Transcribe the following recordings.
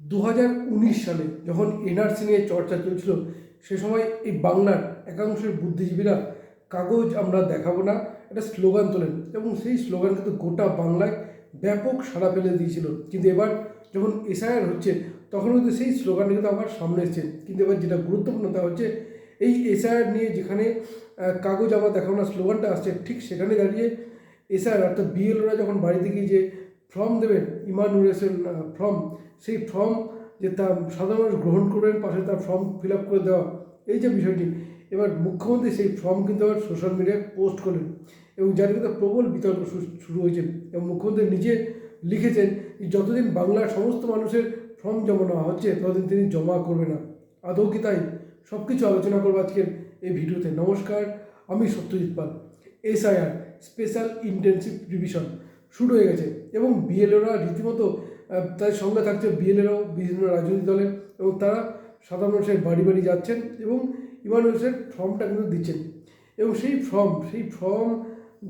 দু হাজার উনিশ সালে যখন এনআরসি নিয়ে চর্চা চলছিল, সে সময় এই বাংলার একাংশের বুদ্ধিজীবীরা কাগজ আমরা দেখাবো না, একটা স্লোগান তোলেন এবং সেই স্লোগান কিন্তু গোটা বাংলায় ব্যাপক সাড়া ফেলে দিয়েছিল। কিন্তু এবার যখন এসআইআর হচ্ছে, তখন কিন্তু সেই স্লোগানটা কিন্তু আবার সামনে এসছে। কিন্তু এবার যেটা গুরুত্বপূর্ণ তা হচ্ছে, এই এসআইআর নিয়ে যেখানে কাগজ আমরা দেখাবো না, স্লোগানটা আসছে, ঠিক সেখানে দাঁড়িয়ে এসআইআর অর্থাৎ বিএলওরা যখন বাড়িতে গিয়ে যে ফর্ম দেবেন ইমানুরেশন ফর্ম সেই ফর্ম যে তা সাধারণ মানুষ গ্রহণ করবেন, পাশে তার ফর্ম ফিল আপ করে দেওয়া, এই যে বিষয়টি, এবার মুখ্যমন্ত্রী সেই ফর্ম কিন্তু আবার সোশ্যাল মিডিয়ায় পোস্ট করলেন এবং যার কিন্তু প্রবল বিতর্ক শুরু হয়েছে এবং মুখ্যমন্ত্রী নিজে লিখেছেন যতদিন বাংলার সমস্ত মানুষের ফর্ম জমা নেওয়া হচ্ছে, ততদিন তিনি জমা করবে না। আদৌ কি তাই? সব কিছু আলোচনা করব আজকের এই ভিডিওতে। নমস্কার, আমি Satyajit Pal SIR special intensive revision শুরু হয়ে গেছে এবং বিএলওরা রীতিমতো তাদের সঙ্গে থাকছে বিএলএরাও বিভিন্ন রাজনৈতিক দলের এবং তারা সাধারণ মানুষের বাড়ি বাড়ি যাচ্ছেন এবং ইমানুয়েলসের ফর্মটা কিন্তু দিচ্ছেন। এবং সেই ফর্ম সেই ফর্ম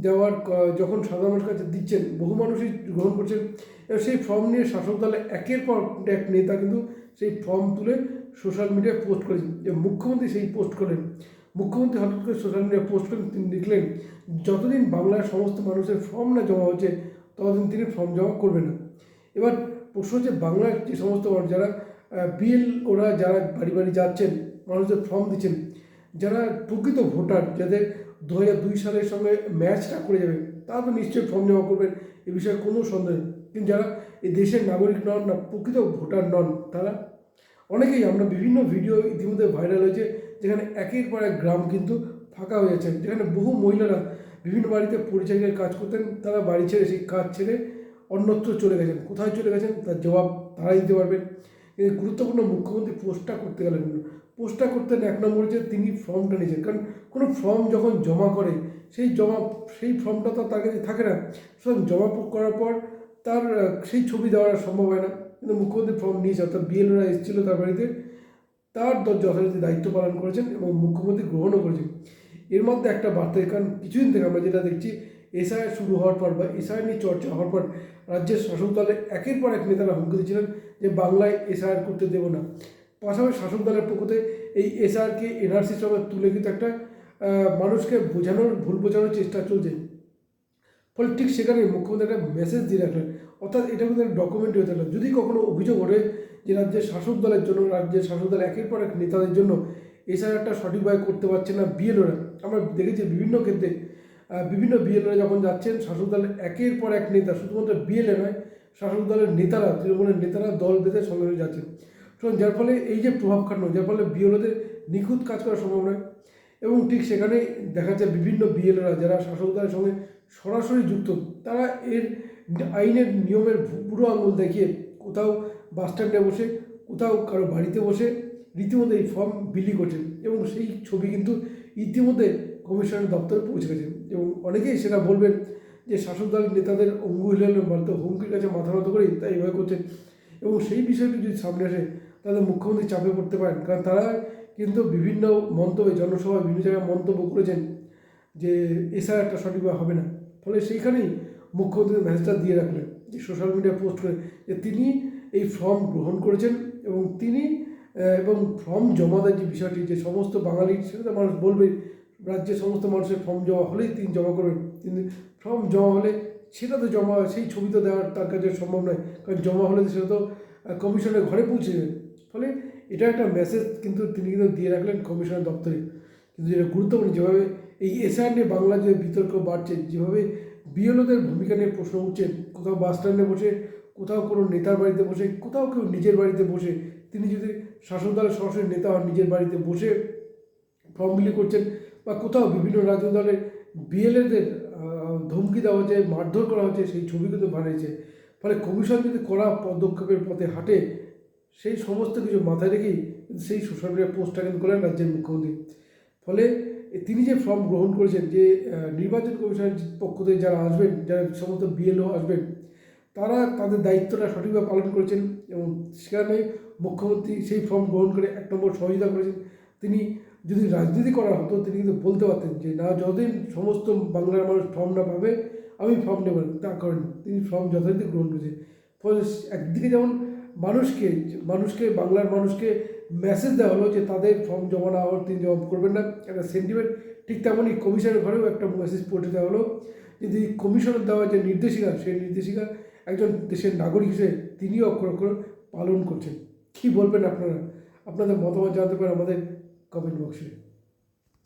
দেওয়ার যখন সাধারণ মানুষের কাছে দিচ্ছেন, বহু মানুষই গ্রহণ করছেন, এবং সেই ফর্ম নিয়ে শাসক দলে একের পর এক নেতা কিন্তু সেই ফর্ম তুলে সোশ্যাল মিডিয়ায় পোস্ট করেছেন। যে মুখ্যমন্ত্রী সেই পোস্ট করলেন। মুখ্যমন্ত্রী হঠাৎ করে সোশ্যাল মিডিয়ায় পোস্ট করেন, তিনি লিখলেন, যতদিন বাংলার সমস্ত মানুষের ফর্ম না জমা হচ্ছে, ততদিন তিনি ফর্ম জমা করবেন না। এবার প্রশ্ন হচ্ছে বাংলার যে সমস্ত মানুষ যারা বিএল ওরা যারা বাড়ি বাড়ি যাচ্ছেন, মানুষদের ফর্ম দিচ্ছেন, যারা প্রকৃত ভোটার, যাদের দু হাজার দুই সালের সঙ্গে ম্যাচটা করে যাবে তারা তো নিশ্চয়ই ফর্ম জমা করবেন, এ বিষয়ে কোনো সন্দেহ কিন্তু যারা এই দেশের নাগরিক নন না, প্রকৃত ভোটার নন, তারা অনেকেই আমরা বিভিন্ন ভিডিও ইতিমধ্যে ভাইরাল হয়েছে, যেখানে একের পর এক গ্রাম কিন্তু ফাঁকা হয়ে যাচ্ছে যেখানে বহু মহিলারা বিভিন্ন বাড়িতে পরিচারিকার কাজ করতেন, তারা বাড়ি ছেড়ে সেই কাজ ছেড়ে অন্যত্র চলে গেছেন, কোথায় চলে গেছেন তার জবাব তারাই দিতে পারবেন। গুরুত্বপূর্ণ মুখ্যমন্ত্রী পোস্টটা করতে গেলেন। পোস্টটা করতেন এক নম্বর যে তিনি ফর্মটা নিয়েছেন, কারণ কোনো ফর্ম যখন জমা করে, সেই জমা, সেই ফর্মটা তো তার কাছে থাকে না। সুতরাং জমা করার পর তার, সেই ছবি দেওয়ার সম্ভব হয় না। কিন্তু মুখ্যমন্ত্রী ফর্ম নিয়েছে, অর্থাৎ বিএলওরা এসেছিল তার বাড়িতে, তার যথারীতি দায়িত্ব পালন করেছেন এবং মুখ্যমন্ত্রী গ্রহণও করেছেন। এর মধ্যে একটা বার্তা, কারণ কিছুদিন থেকে আমরা যেটা দেখছি এসআই শুরু হওয়ার পর বা এসআই নিয়ে চর্চা হওয়ার পর রাজ্যের শাসক দলের একের পর এক নেতারা হুমকি দিচ্ছিলেন যে বাংলায় এসআইআর করতে দেবো না। পাশাপাশি শাসক দলের পক্ষতে এই এসআরকে এনআরসির সঙ্গে তুলে কিন্তু একটা মানুষকে বোঝানোর, ভুল বোঝানোর চেষ্টা চলছে। ফলে ঠিক সেখানে মুখ্যমন্ত্রী একটা মেসেজ দিয়ে রাখলেন। অর্থাৎ এটা কিন্তু ডকুমেন্ট হয়ে থাকল যদি কখনো অভিযোগ ওঠে যে রাজ্যের শাসক দলের জন্য, রাজ্যের শাসক দল একের পর এক নেতাদের জন্য এসআইআরটা সঠিকভাবে করতে পারছে না বিএলওরা, আমরা দেখেছি বিভিন্ন ক্ষেত্রে বিভিন্ন বিএলওরা যখন যাচ্ছেন, শাসক দলের একের পর এক নেতা, শুধুমাত্র বিএলএ নয়, শাসক দলের নেতারা, তৃণমূলের নেতারা দল বেঁধে সঙ্গে যাচ্ছেন। সুতরাং যার ফলে এই যে প্রভাব খাটানো, যার ফলে বিএলওদের নিখুঁত কাজ করা সম্ভব নয় এবং ঠিক সেখানে দেখা যায় বিভিন্ন বিএলওরা যারা শাসক দলের সঙ্গে সরাসরি যুক্ত, তারা এর আইনের নিয়মের বুড়ো আঙুল দেখিয়ে কোথাও বাস স্ট্যান্ডে বসে, কোথাও কারও বাড়িতে বসে, রীতিমতো এই ফর্ম বিলি করছেন। এবং সেই ছবি কিন্তু ইতিমধ্যে কমিশনের দপ্তরে পৌঁছে গেছে। এবং অনেকেই সেটা বলবেন যে শাসক দলের নেতাদের অঙ্গু হিলালে মারতে হুমকির কাছে মাথা নত করেই তাই এইভাবে করছেন। এবং সেই বিষয়টি যদি সামনে আসে, তাহলে মুখ্যমন্ত্রী চাপে পড়তে পারেন। কারণ তারা কিন্তু বিভিন্ন মন্তব্যে, জনসভায় বিভিন্ন জায়গায় মন্তব্য করেছেন যে এসআইআরটা সঠিকভাবে হবে না। ফলে সেইখানেই মুখ্যমন্ত্রী মেসেজটা দিয়ে রাখলেন যে সোশ্যাল মিডিয়া পোস্ট করে যে তিনি এই ফর্ম গ্রহণ করেছেন এবং তিনি এবং ফর্ম জমা দেয় যে বিষয়টি, যে সমস্ত বাঙালি, সেটা মানুষ বলবে, রাজ্যের সমস্ত মানুষের ফর্ম জমা হলেই তিনি জমা করবেন। কিন্তু ফর্ম জমা হলে সেটা তো জমা, সেই ছবি তো দেওয়ার তার কাছে সম্ভব নয়। কারণ জমা হলে সেটা তো কমিশনের ঘরে পৌঁছে যাবে ফলে এটা একটা মেসেজ কিন্তু তিনি কিন্তু দিয়ে রাখলেন কমিশনের দপ্তরে। কিন্তু যেটা গুরুত্বপূর্ণ, যেভাবে এই এসআর নিয়ে বাংলা যে বিতর্ক বাড়ছে, যেভাবে বিএলওদের ভূমিকা নিয়ে প্রশ্ন উঠছে, কোথাও বাস স্ট্যান্ডে বসে, কোথাও কোনো নেতার বাড়িতে বসে, কোথাও কেউ নিজের বাড়িতে বসে তিনি যদি শাসক দলের সরাসরি নেতা হন, নিজের বাড়িতে বসে ফর্ম বিলি করছেন বা কোথাও বিভিন্ন রাজনৈতিক দলের বিএলএদের ধমকি দেওয়া হচ্ছে, মারধর করা হচ্ছে, সেই ছবি কিন্তু বানিয়েছে। ফলে কমিশন যদি কড়া পদক্ষেপের পথে হাঁটে, সেই সমস্ত কিছু মাথায় রেখেই সেই সোশ্যাল মিডিয়া পোস্টটা কিন্তু করলেন রাজ্যের মুখ্যমন্ত্রী। ফলে তিনি যে ফর্ম গ্রহণ করেছেন যে নির্বাচন কমিশনের পক্ষ থেকে যারা আসবেন, যারা সমস্ত বিএলও আসবেন তারা তাদের দায়িত্বটা সঠিকভাবে পালন করেছেন এবং সেখানে মুখ্যমন্ত্রী সেই ফর্ম গ্রহণ করে এক নম্বর সহযোগিতা করেছেন। তিনি যদি রাজনীতি করা হতো, তিনি কিন্তু বলতে পারতেন যে, না, যতদিন সমস্ত বাংলার মানুষ ফর্ম না পাবে, আমি ফর্ম নেব তা করেন তিনি ফর্ম যথারীতি গ্রহণ করেছেন। ফলে একদিকে যেমন মানুষকে মানুষকে, বাংলার মানুষকে মেসেজ দেওয়া হলো যে, তাদের ফর্ম জমা না হওয়ার তিনি জমা করবেন না। একটা সেন্টিমেন্ট ঠিক তেমনই কমিশনের ঘরেও একটা মেসেজ পৌঁছে দেওয়া হলো এই কমিশনের দেওয়া যে নির্দেশিকা, সেই নির্দেশিকা একজন দেশের নাগরিক হিসেবে তিনিও অক্ষর অক্ষর পালন করছেন। কী বলবেন আপনারা? আপনাদের মতামত জানতে পারেন আমাদের কমেন্ট বক্সে